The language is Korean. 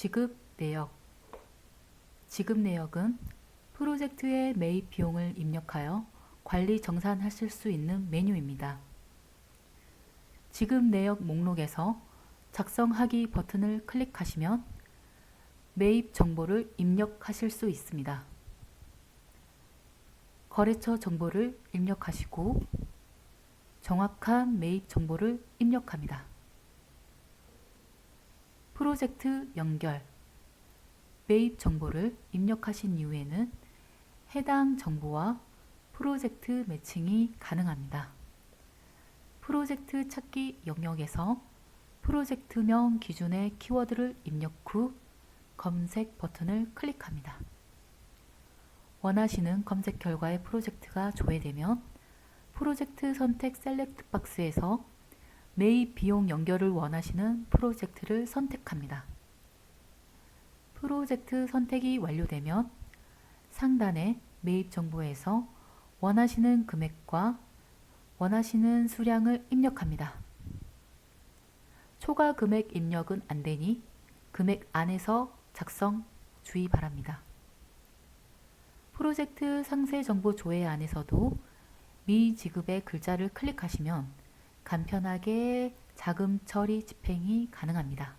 지급 내역 지급 내역은 프로젝트의 매입 비용을 입력하여 관리 정산하실 수 있는 메뉴입니다. 지급 내역 목록에서 작성하기 버튼을 클릭하시면 매입 정보를 입력하실 수 있습니다. 거래처 정보를 입력하시고 정확한 매입 정보를 입력합니다. 프로젝트 연결 매입 정보를 입력하신 이후에는 해당 정보와 프로젝트 매칭이 가능합니다. 프로젝트 찾기 영역에서 프로젝트명 기준의 키워드를 입력 후 검색 버튼을 클릭합니다. 원하시는 검색 결과의 프로젝트가 조회되면 프로젝트 선택 셀렉트 박스에서 매입 비용 연결을 원하시는 프로젝트를 선택합니다. 프로젝트 선택이 완료되면 상단의 매입 정보에서 원하시는 금액과 원하시는 수량을 입력합니다. 초과 금액 입력은 안 되니 금액 안에서 작성 주의 바랍니다. 프로젝트 상세 정보 조회 안에서도 미지급의 글자를 클릭하시면 간편하게 자금 처리 집행이 가능합니다.